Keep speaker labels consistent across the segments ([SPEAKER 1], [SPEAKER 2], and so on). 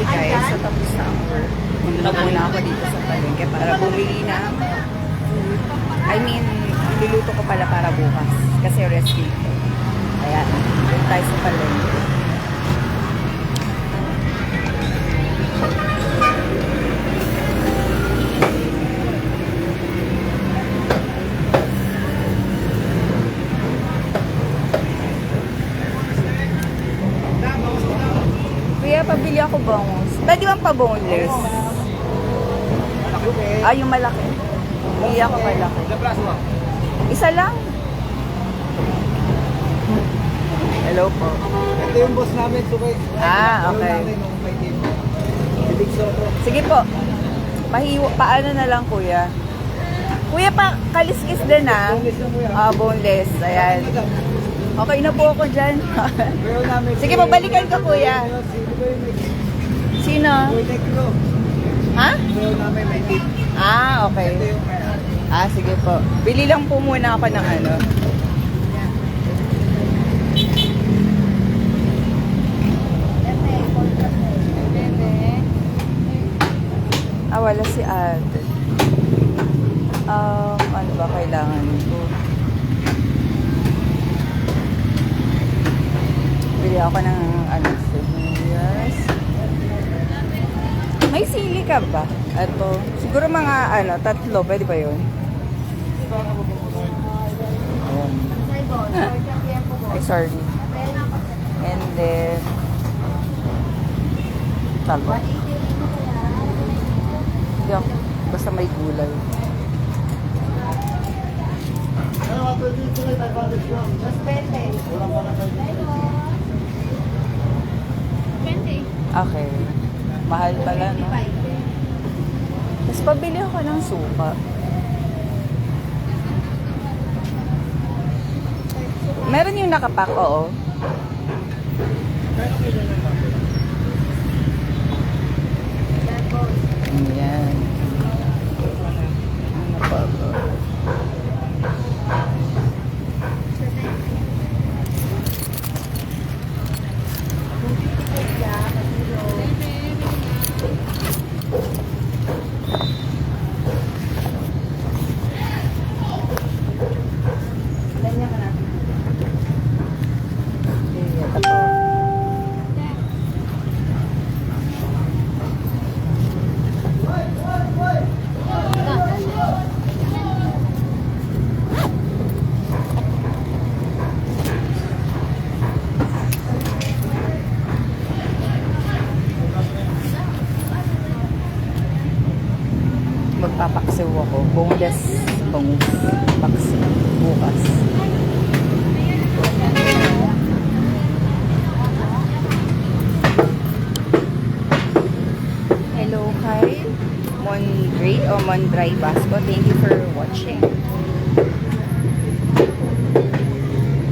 [SPEAKER 1] Hi guys, so tapos na na muna ako dito sa palengke para bumili food. I mean, iluluto ko pala para bukas. Kasi rest week. ko. Ayan, doon tayo sa palengke. Pa boneless? Ah, yung malaki. Bili ako malaki. Isa lang. Hello po.
[SPEAKER 2] Ito yung boss namin, Sukay.
[SPEAKER 1] Ah, okay. Sige po. Pahiwa, paano na lang kuya? Kuya, pa, kaliskis din ah. Ah, boneless. Ayan. Okay na po ako dyan. Sige, babalikan ka, kuya.
[SPEAKER 2] Sino.
[SPEAKER 1] Ha? Ah, okay. Ah, sige po. Bili lang po muna ako ng ano. Ah, wala si ate. Um, ano ba kailangan ko? Bili ako ng ano, sibuyas. May sili ka ba? Ito. Siguro mga ano, tatlo. Pwede ba yun? Ay, sorry. And then, talo. Hindi ako. Basta may gulay. Okay. Mahal pala? Pabili ako ng suka. Meron yung nakapak, oo. Ayan. Ano pa ba? Ayan, ito po. magpapaksiw ako. Boneless bangus. Paksi. Bukas. Hello kay Mondre o Mondray Basco. Thank you for watching.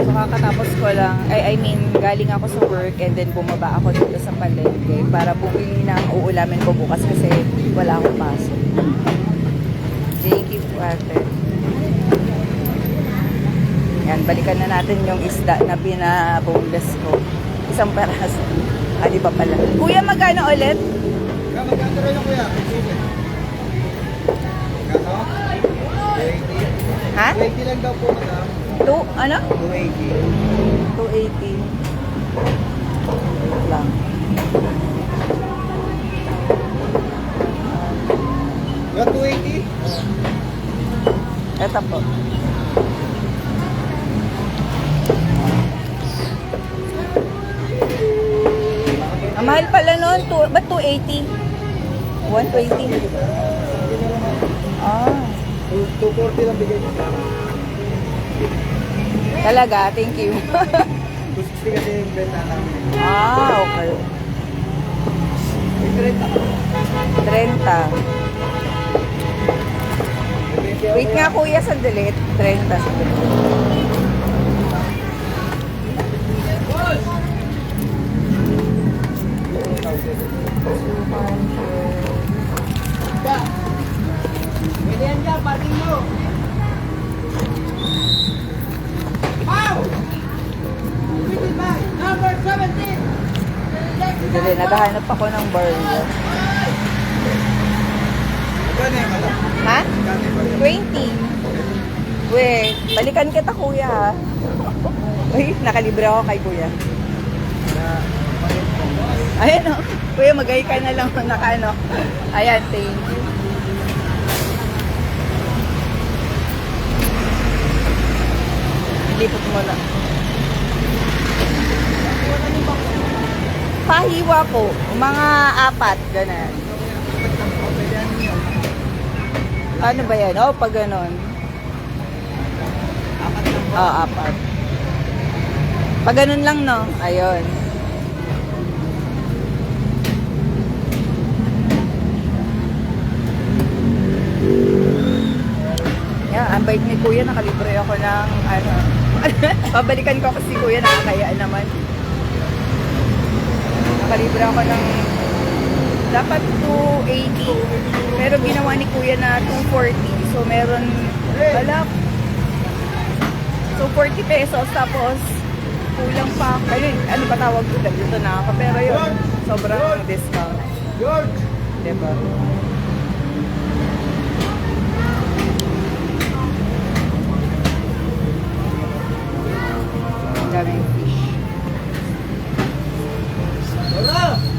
[SPEAKER 1] So kakatapos ko lang, I, I mean, galing ako sa work and then bumaba ako dito sa palengke para bumili ng uulamin ko bukas kasi wala akong pasok. Ate. Yan, balikan na natin yung isda na binaboneless ko. Isang peraso. Ah, di ba pala? Kuya, magkano ulit?
[SPEAKER 2] Magkano rin yung kuya? Sige. Kano? 280.
[SPEAKER 1] Ha?
[SPEAKER 2] 280 lang daw po, madam.
[SPEAKER 1] Two, ano?
[SPEAKER 2] 280.
[SPEAKER 1] 280. Wait lang.
[SPEAKER 2] Yung 280?
[SPEAKER 1] Ito po. Ang mahal pala nun. Two, ba't 280? 120? Ah.
[SPEAKER 2] 240 lang bigay niyo.
[SPEAKER 1] Talaga? Thank you.
[SPEAKER 2] 260 kasi yung benta namin.
[SPEAKER 1] ah, okay.
[SPEAKER 2] May 30 ka.
[SPEAKER 1] 30. Wait nga kuya, sandali. 30 sandali.
[SPEAKER 2] Pwede yan dyan, pati mo. Pow! Number 17!
[SPEAKER 1] Dali, naghahanap ako ng barrio.
[SPEAKER 2] Malaki?
[SPEAKER 1] Ha?
[SPEAKER 2] Magkano yung malaki?
[SPEAKER 1] 20. Weh, balikan kita kuya. Uy, nakalibre ako kay kuya. Ayan o. Kuya, magay ka na lang naka ano. Ayan, thank you. Lipot mo na. Pahiwa po. Mga apat. Ganun. Ano ba yan? Oh, pag ganon.
[SPEAKER 2] Apat lang po.
[SPEAKER 1] Oo, apat. Pag ganun lang, no? Ayun. Yan, ang bait ni Kuya, nakalibre ako ng, ano, pabalikan ko kasi Kuya, nakakayaan naman. Nakalibre ako ng, dapat 280. Pero ginawa ni Kuya na 240. So, meron, wala, So, 40 pesos. Tapos, kulang pa. Ayun, ano pa tawag ko? Dito na ako. Pero yun, sobrang discount.
[SPEAKER 2] George!
[SPEAKER 1] Diba? Daming fish.
[SPEAKER 2] Wala!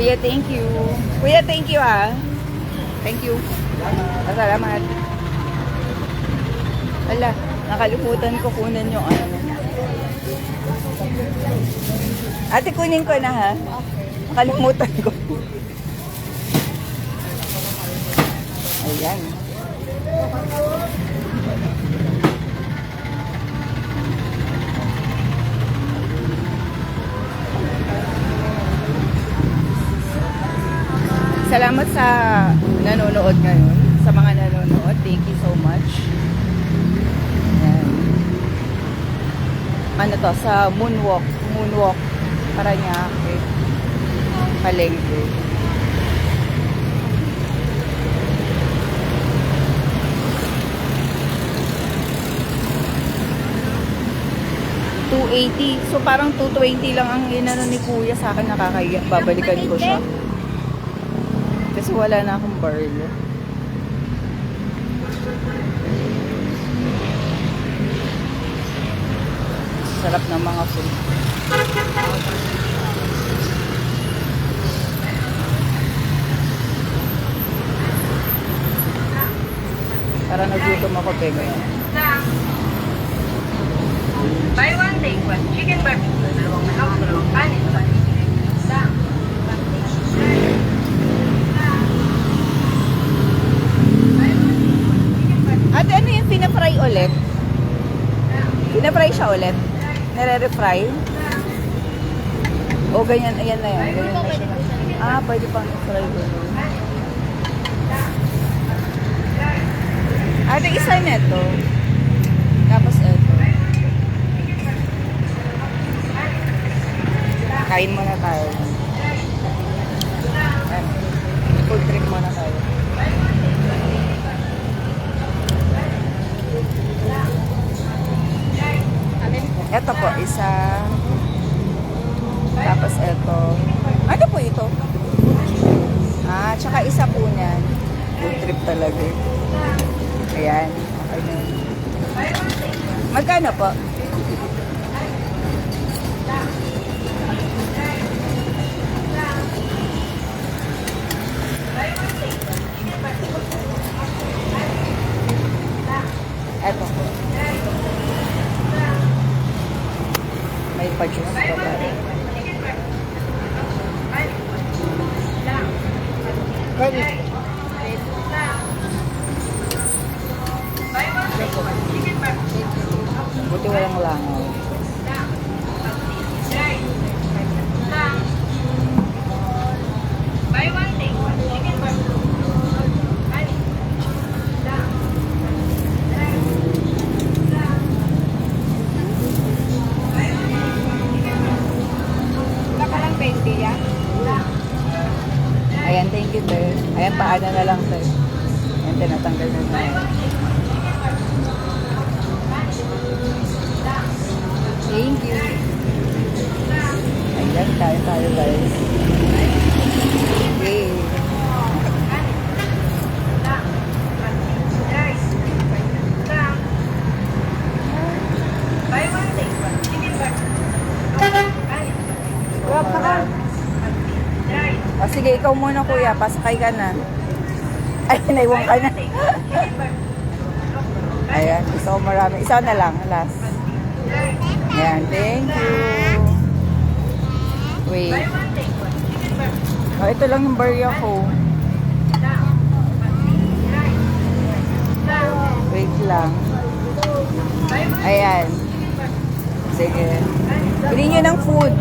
[SPEAKER 1] Kuya, thank you. Kuya, thank you ah. Thank you. Salamat. Ala, nakalimutan ko kunan yung ano. Ate, kunin ko na ha. Nakalimutan ko. Ayan. Salamat sa nanonood ngayon. Sa mga nanonood, thank you so much. Ano to, sa Moonwalk. Moonwalk. Paranaque. Palengke. $280. So parang 220 lang ang inano ni Kuya sa akin nakakaya. Babalikan ko siya. Kasi wala na akong barl. Sarap ng mga food. Para nagutom ako, pega.
[SPEAKER 3] Buy one, take one. Chicken barbecue. Dalawang dalawang kanin, dalawang isang.
[SPEAKER 1] Ate, ano yung pinafry ulit? Pinafry siya ulit? Nare-refry? O ganyan, ayan na yan. Ganyan na siya. Ah, pwede pang i-fry ko. Ate, isa neto. Tapos eto. Kain muna tayo. Food trip muna tayo. Ito po, isa. Tapos ito. Ano po ito? Ah, tsaka isa po niyan. Food trip talaga. Ayan. Okay. Magkano po? Ito po. May pa-juice pa ba?
[SPEAKER 2] Pwede.
[SPEAKER 1] Buti walang langaw.
[SPEAKER 3] Buy one,
[SPEAKER 1] paano na lang, sir. Ayan, tinatanggal na na. Thank you. Ayan, tayo tayo guys.
[SPEAKER 3] Kanin.
[SPEAKER 1] Grab ka. O sige, ikaw muna kuya. Pasakay ka na. Ay, naiwan ka na. Ayan, gusto ko marami. Isa na lang, last. Ayan, thank you. Wait. O, ito lang yung barya ko. Wait lang. Ayan. Sige. Bili nyo ng food.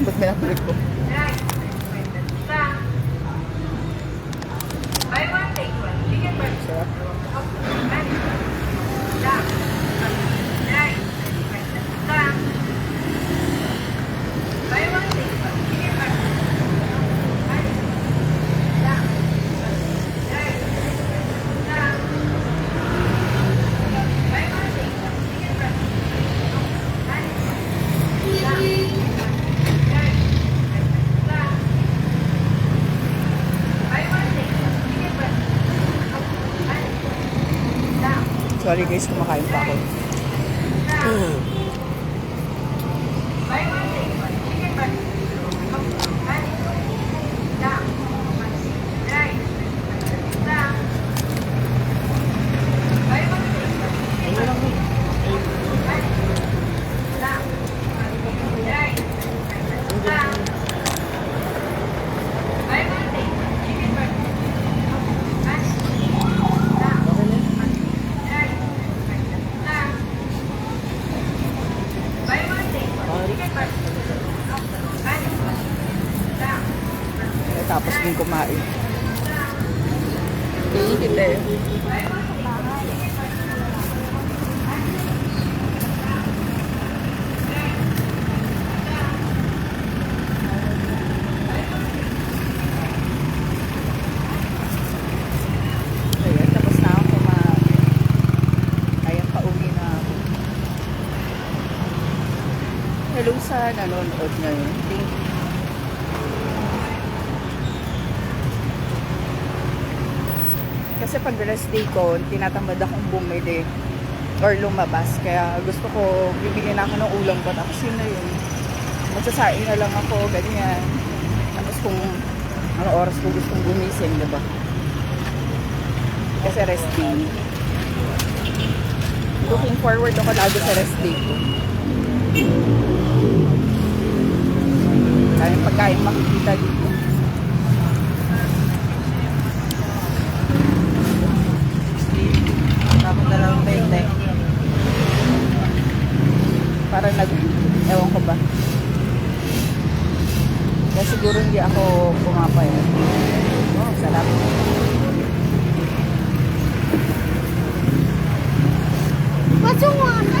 [SPEAKER 1] Ba't may nabalik ko? Sorry guys, kumakain pa ako.
[SPEAKER 3] Hmm.
[SPEAKER 1] Tapos din kumain. Iinit eh. nanonood ngayon. Thank you. Kasi pag rest day ko, tinatamad akong bumili or lumabas. Kaya gusto ko, bibili na ako ng ulam ko. Tapos yun na yun. Magsasain na lang ako, ganyan. Tapos kung ano oras ko gustong gumising, diba? Kasi rest day. Looking forward ako lagi sa rest day ko. Daming pagkain makikita dito. Tapos na lang bente. Para nag... Ewan ko ba. Kaya siguro hindi ako pumapayag. Oh, salamat.
[SPEAKER 4] What's your one?